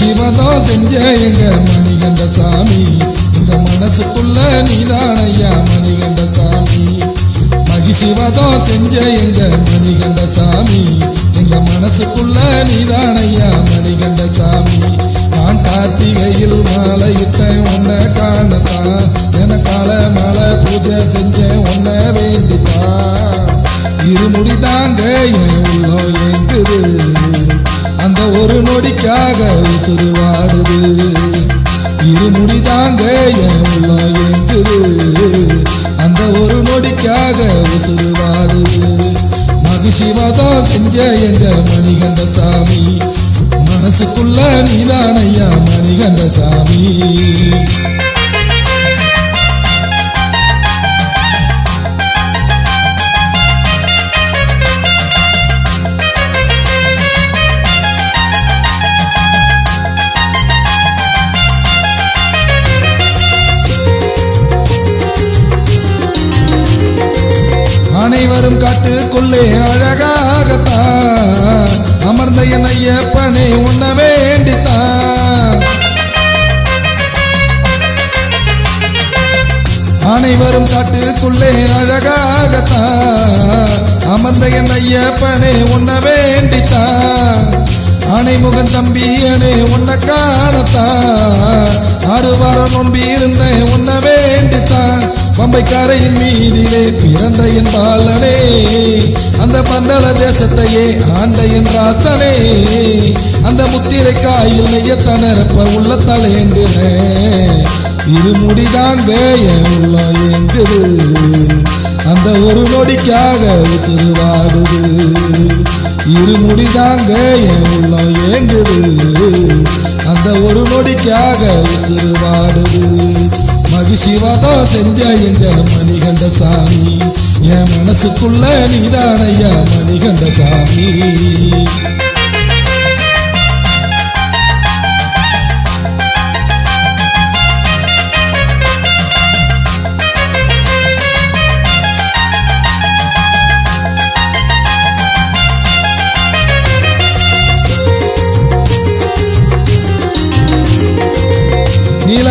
சிவதான் செஞ்ச எங்க மணிகண்ட சாமி. இந்த மனசுக்குள்ள நீதானையா மணிகண்ட சாமி. மகிழ்ச்சிவதம் செஞ்ச எங்க மணிகண்ட சாமி. எங்க மனசுக்குள்ள நீதானையா மணிகண்ட சாமி. நான் கார்த்திகையில் மாலையிட்டேன் உன்னை காணத்தான் எனக்கால மலை பூஜை செஞ்சேன் உன்னை வேண்டித்தான் இருமுடி தாங்க நொடிக்காக உசுறு வாடுது இருமுடி தாங்க என் உள்ளம் எங்குது அந்த ஒரு நொடிக்காக உசுறு வாடுது. மகிழ்ச்சிவாதம் செஞ்ச எங்க மணிகண்ட சாமி. மனசுக்குள்ள நீதானையா மணிகண்ட சாமி. அமர்ந்த ஐயப்பனை உண்ண வேண்டித்தான். அனைவரும் காட்டுக்குள்ளே அழகாகத்தான். அமர்ந்த என் ஐயப்பனை உண்ண வேண்டித்தான். அனைமுகன் தம்பியனே உன்னை காணத்தான். ஆறு வாரம் நோன்பி இருந்தேன் உன்னை வேண்டித்தான். பம்பை கரையின் மீதிலே பிறந்த என் பாலனே அந்த பந்தள தேசத்தையே ஆண்ட என் ராசனே. அந்த முத்திரை காயில் நெய்யத்தனரப்ப உள்ள தலையங்குறேன் இருமுடிதாங்க வேய உள்ளம் எங்குது அந்த ஒரு நொடிக்காக உசுறு வாடுது இருமுடிதாங்க என் உள்ளம் ஏங்குது. அந்த ஒரு மகிழ்ச்சியாக உசுறு வாடுது மகிழ்ச்சிவாதம் செஞ்ச எங்க மணிகண்ட சாமி. என் மனசுக்குள்ள நீதானையா மணிகண்ட சாமி.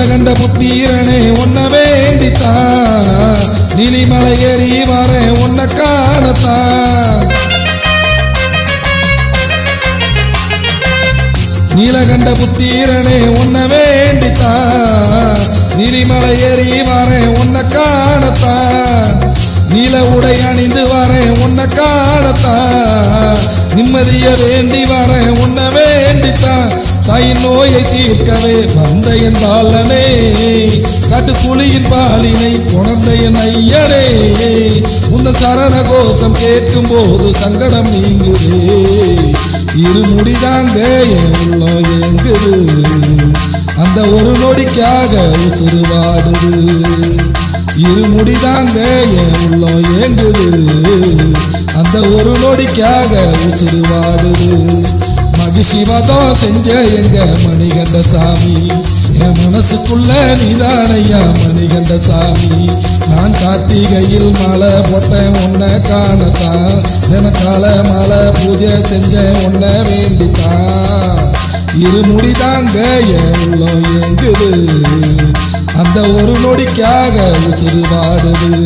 கண்ட புத்தீரனே உன்ன வேண்டித்தா. நிலிமலை ஏறி வரேன் உன்னை காணத்தா. நீலகண்ட புத்தீரனே உன்ன வேண்டித்தா. நிலிமலை ஏறி வரேன் உன்னை காணத்தா. நீல உடை அணிந்து வரேன் உன்னை காணத்தா. நிம்மதிய வேண்டி வரேன் உன்னை வேண்டித்தான் தாயின் நோயை தீர்க்கவே வந்த என் பாலனே. காட்டு புலியின் பாலினை உணர்ந்த என் ஐயனே. உந்த சரண கோஷம் கேட்கும் போது சங்கடம் நீங்குதே இருமுடிதாங்க என் உள்ளம் அந்த ஒரு நொடிக்காக உசுறு வாடுது. இருமுடிதாங்க என் உள்ளம் ஏங்குது. அந்த ஒரு நொடிக்காக உசுறு வாடுது. மகிழ்ச்சிவாதம் செஞ்ச எங்க மணிகண்ட சாமி என் மனசுக்குள்ள நீதானையா மணிகண்ட சாமி நான் கார்த்திகையில் மலை போட்டேன் உன்னை காணத்தான் எனக்கால மலை பூஜை செஞ்சேன் உன்னை வேண்டித்தான் இருமுடிதாங்க என் உள்ளம் எங்குது அந்த ஒரு நொடிக்காக உசுறு வாடுது.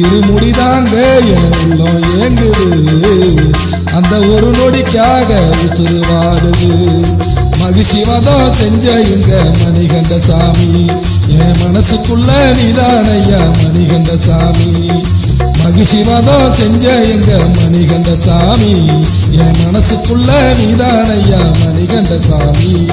இருமுடிதாங்க என் உள்ளம் ஏங்குது. அந்த ஒரு நொடிக்காக உசுறு வாடுது. மகிழ்ச்சிவதம் செஞ்ச எங்க மணிகண்ட சாமி. என் மனசுக்குள்ள நீதானையா மணிகண்ட சாமி. மகிழ்ச்சிவதம் செஞ்ச எங்க மணிகண்ட சாமி. என் மனசுக்குள்ள நீதானையா மணிகண்ட சாமி.